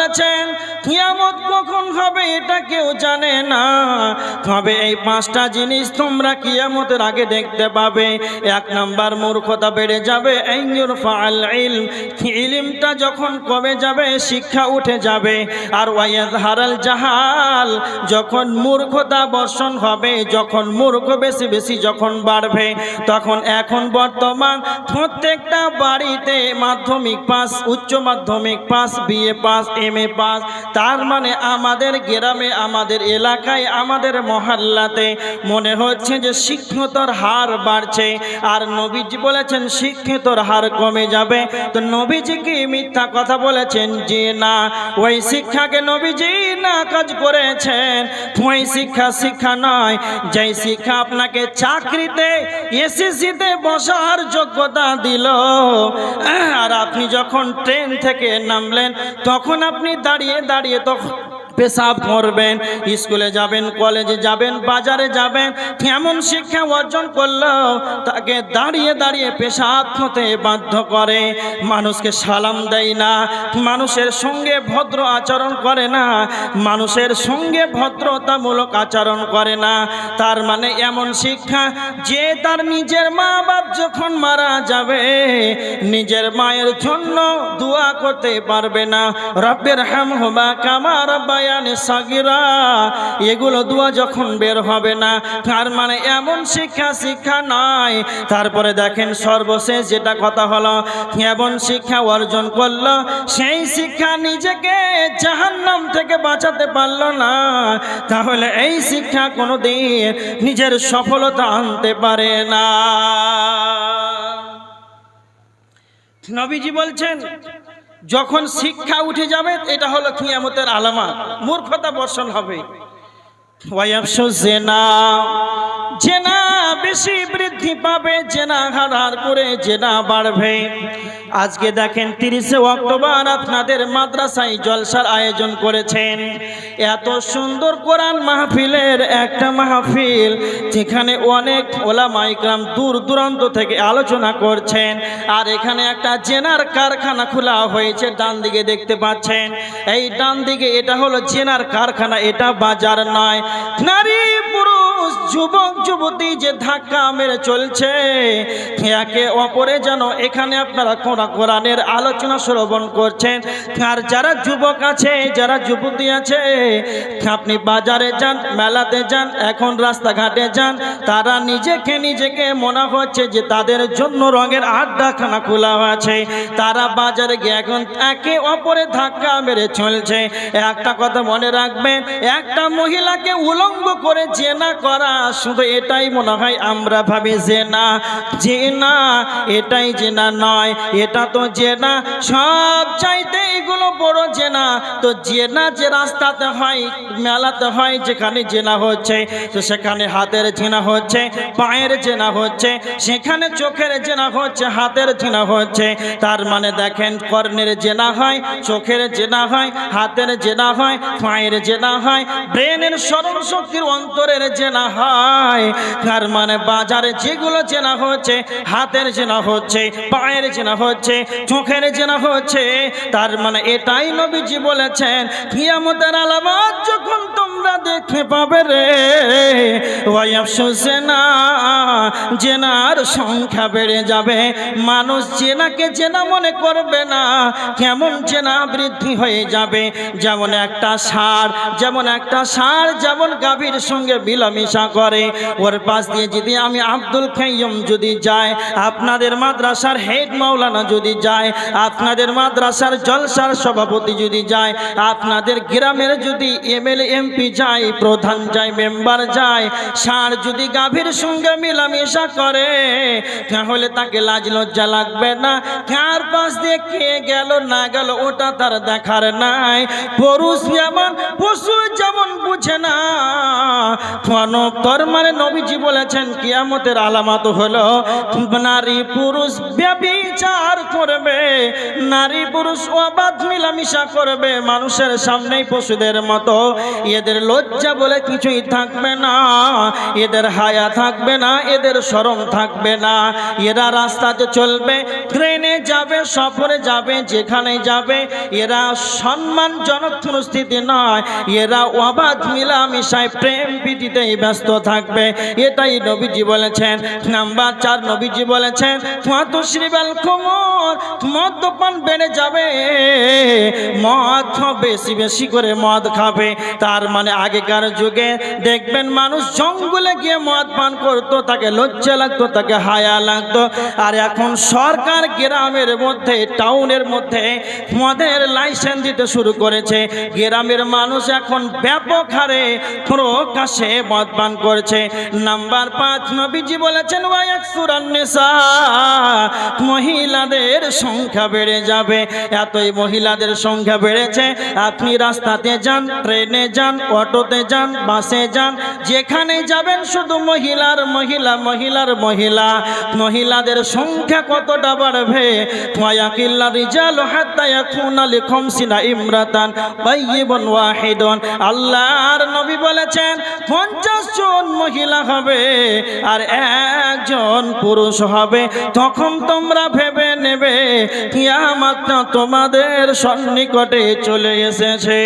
বলেছেন কিয়ামত কখন হবে এটা কেউ জানে না। তবে এই পাঁচটা জিনিস তোমরা কিয়ামতের আগে দেখতে পাবে। এক নাম্বার মূর্খতা বেড়ে যাবে ইলমটা যখন কমে যাবে, শিক্ষা উঠে যাবে। আর ওয়াইয়াদ হারাল জাহাল, যখন মূর্খতা বর্ষণ হবে, যখন মূর্খ বেশি বেশি যখন বাড়বে, তখন এখন বর্তমান প্রত্যেকটা বাড়িতে মাধ্যমিক পাস, উচ্চ মাধ্যমিক pass BA pass M A pass তার মানে আমাদের গ্রামে, আমাদের এলাকায়, আমাদের মহল্লাতে মনে হচ্ছে যে শিক্ষিতর হার বাড়ছে। আর নবীজি বলেছেন, শিক্ষিতর হার কমে যাবে। তো নবীজি কি মিথ্যা কথা বলেছেন? যে না, ওই শিক্ষাকে নবীজি না কাজ করেছেন। ওই শিক্ষা শিক্ষা নয়, যেই শিক্ষা আপনাকে চাকরিতে, এসএসসিতে বসার যোগ্যতা দিল। আর আপনি যখন ট্রেন থেকে নামলেন, তখন আপনি দাঁড়িয়ে দাঁড়িয়ে তখন পেশাব করবেন স্কুলে যাবেন, কলেজে যাবেন, বাজারে যাবেন এমন শিক্ষা অর্জন করলেও তাকে দাঁড়িয়ে দাঁড়িয়ে পেশাব হতে বাধ্য করে। মানুষকে সালাম দেয় না, মানুষের সঙ্গে ভদ্র আচরণ করে না, মানুষের সঙ্গে ভদ্রতামূলক আচরণ করে না। তার মানে এমন শিক্ষা, যে তার নিজের মা বাপ যখন মারা যাবে, নিজের মায়ের জন্য দোয়া করতে পারবে না। রব্বের হাম হবা কামা রব্বায়ানে সাগিরা, এগুলো দোয়া যখন বের হবে না, তার মানে এমন শিক্ষা শিক্ষা নাই। তারপরে দেখেন সর্বশেষ যেটা কথা হলো, এমন শিক্ষা অর্জন করল, সেই শিক্ষা নিজেকে জাহান্নাম থেকে বাঁচাতে পারল না। তাহলে এই শিক্ষা কোনোদিন নিজের সফলতা আনতে পারে না। নবীজি বলছেন যখন শিক্ষা উঠে যাবে এটা হলো কিয়ামতের আলামত মূর্খতা বর্ষণ হবে। জেনা জেনা বেশি বৃদ্ধি পাবে, জেনা হার করে জেনা বাড়বে। আজকে দেখেন তিরিশে অক্টোবর আপনাদের মাদ্রাসায় জলসার আয়োজন করেছেন। এত সুন্দর কোরআন মাহফিলের একটা মাহফিল যেখানে অনেক ওলামা ইকরাম দূর দূরান্ত থেকে আলোচনা করছেন, আর এখানে একটা জেনার কারখানা খোলা হয়েছে, ডান দিকে দেখতে পাচ্ছেন। এই ডান দিকে এটা হলো জেনার কারখানা, এটা বাজার নয়। নারী পুরুষ যুবক, যুবতী যে ধাক্কা মেরে চলছে, একে অপরে যেন এখানে আপনারা কোরআ কোরআনের আলোচনা শ্রবণ করছেন। আর যারা যুবক আছে, যারা যুবতী আছে, আপনি বাজারে যান, মেলাতে যান, এখন রাস্তাঘাটে যান, তারা নিজেকে নিজেকে মনে হচ্ছে যে তাদের জন্য রঙের আড্ডাখানা খোলা আছে। তারা বাজারে গিয়ে এখন একে অপরে ধাক্কা মেরে চলছে। একটা কথা মনে রাখবেন, একটা মহিলাকে উলঙ্গ করে জেনা করা শুধু এটাই মনে হয়, আমরা ভাবি যে না যে না, এটাই যে না নয়, এটা তো যে না, সব চাইতে এগুলো বড় জেনা। তো জেনা যে রাস্তাতে হয়, মেলাতে হয়, যেখানে জেনা হচ্ছে, তো সেখানে হাতের জেনা হচ্ছে, পায়ের জেনা হচ্ছে, সেখানে চোখের জেনা হচ্ছে, হাতের জেনা হচ্ছে। তার মানে দেখেন, কর্ণের জেনা হয়, চোখের জেনা হয়, হাতের জেনা হয়, পায়ের জেনা হয়, ব্রেনের স্মরণ শক্তির অন্তরের জেনা হয়। তার মানে বাজারে যেগুলো জেনা হচ্ছে, হাতের জেনা হচ্ছে, পায়ের জেনা হচ্ছে, চোখের জেনা হচ্ছে, তার মানে এটাই নবীজি বলেছেন, কিয়ামতের আলামত যখন তোমরা দেখতে পাবে রে ওয়াইফসে না, জেনার সংখ্যা বেড়ে যাবে। মানুষ জেনাকে জেনা মনে করবে না, কেমন জেনা বৃদ্ধি হয়ে যাবে। যেমন একটা সার যেমন একটা সার যেমন গাভীর সঙ্গে মিলামিশা করে। ওর পাশ দিয়ে যদি আমি আব্দুল খাইয়ম যদি যায় আপনাদের মাদ্রাসার হেড মাওলানা যদি যায়, আপনাদের মাদ্রাসার জলসার সভাপতি যদি যায়, আপনাদের গ্রামের যদি এমএলএ, এমপি যায়, প্রধান যায়, মেম্বার যায়, সার যদি গাভীর সঙ্গে মেলামেশা করে, তাহলে তাকে লাজ লজ্জা লাগবে না। কার পাশ দিয়ে কে গেল, না গেল, ওটা তার দেখার নাই। পুরুষ যেমন, পশু যেমন বুঝে না। মানব তোর মানে নবীজি বলেছেন, কিয়ামতের আলামত হলো, নারী পুরুষ ব্যবিচার করবে, নারী পুরুষ অবাধ মিলামিশা করবে, মানুষের সামনেই পশুদের মতো। এদের লজ্জা বলে কিছুই থাকবে না, এদের হায়া থাকবে না, এদের শরম থাকবে না। এরা রাস্তাতে চলবে, ট্রেনে যাবে, সফরে যাবে, যেখানে যাবে, এরা সম্মানজনক পরিস্থিতি নয়, এরা অবাধ মিলামিশায় প্রেম প্রীতিতেই ব্যস্ত থাকবে? এটাই নবীজি বলেছেন। নাম্বার চার, নবীজি বলেছেন তো শ্রীবাল কুমোর, মদ্যপান বেড়ে যাবে। মদ বেশি বেশি করে মদ খাবে। তার মানে আগেকার যুগে দেখবেন মানুষ জঙ্গলে গিয়ে মদ পান করতো, তাকে লজ্জা লাগতো, তাকে হায়া লাগতো। আর এখন সরকার গ্রামের মধ্যে, টাউনের মধ্যে মদের লাইসেন্স দিতে শুরু করেছে। গ্রামের মানুষ এখন ব্যাপক হারে প্রকাশে মদ পান করছে। নাম্বার পাঁচ, নবীজি বলেছেন ওয়া একসুরান নেশা মহিলাদের সংখ্যা বেড়ে যাবে। এতই মহিলাদের সংখ্যা বেড়েছে, আপনি রাস্তাতে যান, ট্রেনে যান, অটোতে যান, বাসে যান, যেখানে যাবেন শুধু মহিলার মহিলা মহিলার মহিলা। মহিলাদের সংখ্যা কতটা বাড়বে? হাত্তা ইয়াকুনা লিখামসিনা ইমরাতান নবী বলেছেন 50 জন মহিলা হবে আর একজন পুরুষ হবে, তখন তোমরা ভেবে নেবে কিয়ামতটা তোমাদের সন্নিকটে চলে এসেছে।